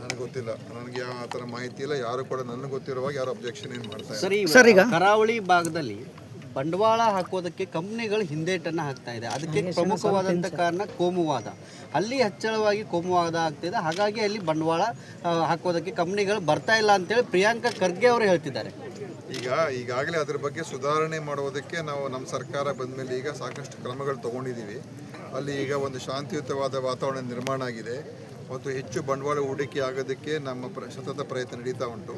ನನಗೆ ಗೊತ್ತಿಲ್ಲ. ನನಗೆ ಯಾವ ಆ ಥರ ಮಾಹಿತಿ ಇಲ್ಲ. ಯಾರು ಕೂಡ ನನಗೆ ಗೊತ್ತಿರುವಾಗ ಯಾರು ಅಬ್ಜೆಕ್ಷನ್ ಏನು ಮಾಡ್ತಾ ಇಲ್ಲ. ಸರಿ ಸರ್, ಈಗ- ಕರಾವಳಿ ಭಾಗದಲ್ಲಿ ಬಂಡವಾಳ ಹಾಕೋದಕ್ಕೆ ಕಂಪ್ನಿಗಳು ಹಿಂದೇಟನ್ನ ಹಾಕ್ತಾ ಇದೆ. ಅದಕ್ಕೆ ಪ್ರಮುಖವಾದಂತ ಕಾರಣ ಕೋಮುವಾದ. ಅಲ್ಲಿ ಹೆಚ್ಚಳವಾಗಿ ಕೋಮುವಾದ ಆಗ್ತಿದೆ. ಹಾಗಾಗಿ ಅಲ್ಲಿ ಬಂಡವಾಳ ಆ, ಹಾಕೋದಕ್ಕೆ ಕಂಪ್ನಿಗಳು ಬರ್ತಾ ಇಲ್ಲ ಅಂತೇಳಿ ಪ್ರಿಯಾಂಕಾ ಖರ್ಗೆ ಅವರು ಹೇಳ್ತಿದ್ದಾರೆ. ಈಗ ಈಗಾಗಲೇ ಅದ್ರ ಬಗ್ಗೆ ಸುಧಾರಣೆ ಮಾಡುವುದಕ್ಕೆ ನಾವು ನಮ್ಮ ಸರ್ಕಾರ ಬಂದ ಮೇಲೆ ಈಗ ಸಾಕಷ್ಟು ಕ್ರಮಗಳು ತಗೊಂಡಿದ್ದೀವಿ. ಅಲ್ಲಿ ಈಗ ಒಂದು ಶಾಂತಿಯುತವಾದ ವಾತಾವರಣ ನಿರ್ಮಾಣ ಆಗಿದೆ. ಮತ್ತು ಹೆಚ್ಚು ಬಂಡವಾಳ ಹೂಡಿಕೆ ಆಗೋದಕ್ಕೆ ನಮ್ಮ ಪ್ರ ಸತತ ಪ್ರಯತ್ನ ನಡೀತಾ ಉಂಟು.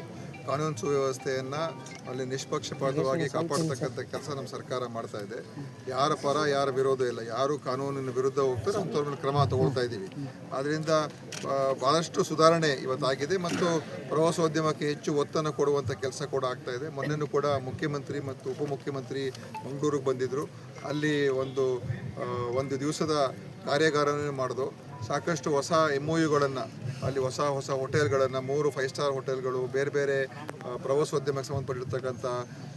ಕಾನೂನು ಸುವ್ಯವಸ್ಥೆಯನ್ನು ಅಲ್ಲಿ ನಿಷ್ಪಕ್ಷಪಾತವಾಗಿ ಕಾಪಾಡ್ತಕ್ಕಂಥ ಕೆಲಸ ನಮ್ಮ ಸರ್ಕಾರ ಮಾಡ್ತಾ ಇದೆ. ಯಾರ ಪರ ಯಾರ ವಿರೋಧ ಇಲ್ಲ. ಯಾರು ಕಾನೂನಿನ ವಿರುದ್ಧ ಹೋಗ್ತಾರೆ ಅಂಥವ್ರ ಮೇಲೆ ಕ್ರಮ ತಗೊಳ್ತಾ ಇದ್ದೀವಿ. ಆದ್ದರಿಂದ ಭಾಳಷ್ಟು ಸುಧಾರಣೆ ಇವತ್ತಾಗಿದೆ ಮತ್ತು ಪ್ರವಾಸೋದ್ಯಮಕ್ಕೆ ಹೆಚ್ಚು ಒತ್ತನ್ನು ಕೊಡುವಂಥ ಕೆಲಸ ಕೂಡ ಆಗ್ತಾ ಇದೆ. ಮೊನ್ನೆನೂ ಕೂಡ ಮುಖ್ಯಮಂತ್ರಿ ಮತ್ತು ಉಪಮುಖ್ಯಮಂತ್ರಿ ಮಂಗಳೂರಿಗೆ ಬಂದಿದ್ದರು ಅಲ್ಲಿ ಒಂದು ಒಂದು ದಿವಸದ ಕಾರ್ಯಾಗಾರನೇ ಮಾಡಿದ್ರು. ಸಾಕಷ್ಟು ಹೊಸ ಎಂ ಒ ಯುಗಳನ್ನು ಅಲ್ಲಿ ಹೊಸ ಹೊಸ ಹೋಟೆಲ್ಗಳನ್ನು ಮೂರು ಫೈವ್ ಸ್ಟಾರ್ ಹೋಟೆಲ್ಗಳು ಬೇರೆ ಬೇರೆ ಪ್ರವಾಸೋದ್ಯಮಕ್ಕೆ ಸಂಬಂಧಪಟ್ಟಿರ್ತಕ್ಕಂಥ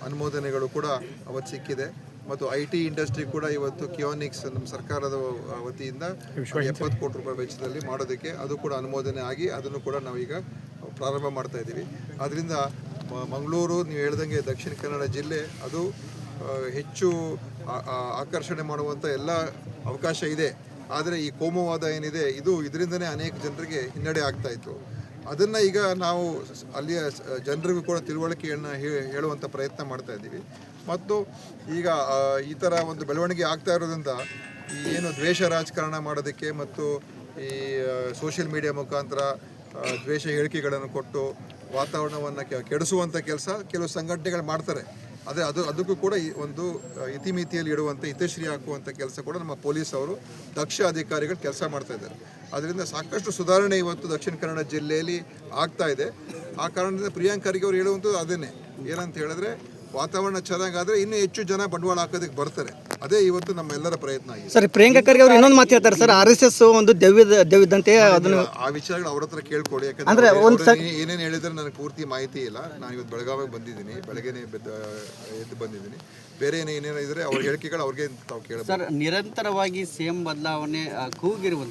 ಅನುಮೋದನೆಗಳು ಕೂಡ ಅವತ್ತು ಸಿಕ್ಕಿದೆ. ಮತ್ತು ಐ ಟಿ ಇಂಡಸ್ಟ್ರಿ ಕೂಡ ಇವತ್ತು ಕಿಯೋನಿಕ್ಸ್ ನಮ್ಮ ಸರ್ಕಾರದ ವತಿಯಿಂದ ಎಪ್ಪತ್ತು ಕೋಟಿ ರೂಪಾಯಿ ವೆಚ್ಚದಲ್ಲಿ ಮಾಡೋದಕ್ಕೆ ಅದು ಕೂಡ ಅನುಮೋದನೆ ಆಗಿ ಅದನ್ನು ಕೂಡ ನಾವೀಗ ಪ್ರಾರಂಭ ಮಾಡ್ತಾ ಇದ್ದೀವಿ. ಆದ್ದರಿಂದ ಮ- ಮಂಗಳೂರು ನೀವು ಹೇಳ್ದಂಗೆ ದಕ್ಷಿಣ ಕನ್ನಡ ಜಿಲ್ಲೆ ಅದು ಹೆಚ್ಚು ಆಕರ್ಷಣೆ ಮಾಡುವಂಥ ಎಲ್ಲ ಅವಕಾಶ ಇದೆ. ಆದರೆ ಈ ಕೋಮುವಾದ ಏನಿದೆ, ಇದು ಇದರಿಂದನೇ ಅನೇಕ ಜನರಿಗೆ ಹಿನ್ನಡೆ ಆಗ್ತಾ ಇತ್ತು. ಅದನ್ನು ಈಗ ನಾವು ಅಲ್ಲಿಯ ಜನರಿಗೂ ಕೂಡ ತಿಳುವಳಿಕೆಯನ್ನು ಹೇಳುವಂಥ ಪ್ರಯತ್ನ ಮಾಡ್ತಾ ಇದ್ದೀವಿ. ಮತ್ತು ಈಗ ಈ ಥರ ಒಂದು ಬೆಳವಣಿಗೆ ಆಗ್ತಾ ಇರೋದ್ರಿಂದ ಈ ಏನು ದ್ವೇಷ ರಾಜಕಾರಣ ಮಾಡೋದಕ್ಕೆ ಮತ್ತು ಈ ಸೋಷಿಯಲ್ ಮೀಡಿಯಾ ಮುಖಾಂತರ ದ್ವೇಷ ಹೇಳಿಕೆಗಳನ್ನು ಕೊಟ್ಟು ವಾತಾವರಣವನ್ನು ಕೆಡಿಸುವಂಥ ಕೆಲಸ ಕೆಲವು ಸಂಘಟನೆಗಳು ಮಾಡ್ತಾರೆ. ಆದರೆ ಅದು ಅದಕ್ಕೂ ಕೂಡ ಈ ಒಂದು ಇತಿಮಿತಿಯಲ್ಲಿ ಇಡುವಂಥ ಹಿತಶ್ರೀ ಹಾಕುವಂಥ ಕೆಲಸ ಕೂಡ ನಮ್ಮ ಪೊಲೀಸ್ ಅವರು ದಕ್ಷ ಅಧಿಕಾರಿಗಳು ಕೆಲಸ ಮಾಡ್ತಾ ಇದ್ದಾರೆ. ಅದರಿಂದ ಸಾಕಷ್ಟು ಸುಧಾರಣೆ ಇವತ್ತು ದಕ್ಷಿಣ ಕನ್ನಡ ಜಿಲ್ಲೆಯಲ್ಲಿ ಆಗ್ತಾ ಇದೆ. ಆ ಕಾರಣದಿಂದ ಪ್ರಿಯಾಂಕ್ ಖರ್ಗೆ ಅವರು ಹೇಳುವಂಥದ್ದು ಅದನ್ನೇ. ಏನಂತ ಹೇಳಿದ್ರೆ, ವಾತಾವರಣ ಚೆನ್ನಾಗಾದರೆ ಇನ್ನೂ ಹೆಚ್ಚು ಜನ ಬಂಡವಾಳ ಹಾಕೋದಕ್ಕೆ ಬರ್ತಾರೆ. ಅದೇ ಇವತ್ತು ನಮ್ಮೆಲ್ಲರ ಪ್ರಯತ್ನ ಆಗಿದೆ. ಸರ್ ಪ್ರಿಯಾಂಕಾ ಖರ್ಗೆ ಅವರು ಇನ್ನೊಂದು ಮಾತು ಹೇಳ್ತಾರೆ ಸರ್ ಆರ್ ಎಸ್ ಎಸ್ ಒಂದು ದೆವ್ಯದ ದೆವ್ವಿದ್ದಂತೆ ಅದನ್ನು ಆ ವಿಚಾರಗಳು ಅವ್ರ ಹತ್ರ ಕೇಳ್ಕೊಡಿ ಯಾಕಂದ್ರೆ ಏನೇನು ಹೇಳಿದ್ರೆ ನನಗೆ ಪೂರ್ತಿ ಮಾಹಿತಿ ಇಲ್ಲ. ನಾನು ಇವತ್ತು ಬೆಳಗಾವಿಗೆ ಬಂದಿದ್ದೀನಿ ಬೆಳಗ್ಗೆನೆ ಎದ್ದು ಬಂದಿದ್ದೀನಿ. ಬೇರೆ ಏನೇನಿದ್ರೆ ಅವ್ರ ಹೇಳಿಕೆಗಳು ಅವ್ರಿಗೆ ತಾವು ಕೇಳ ಸರ್ ನಿರಂತರವಾಗಿ ಸೇಮ್ ಬದಲಾವಣೆ ಆ, ಕೂಗಿರುವುದು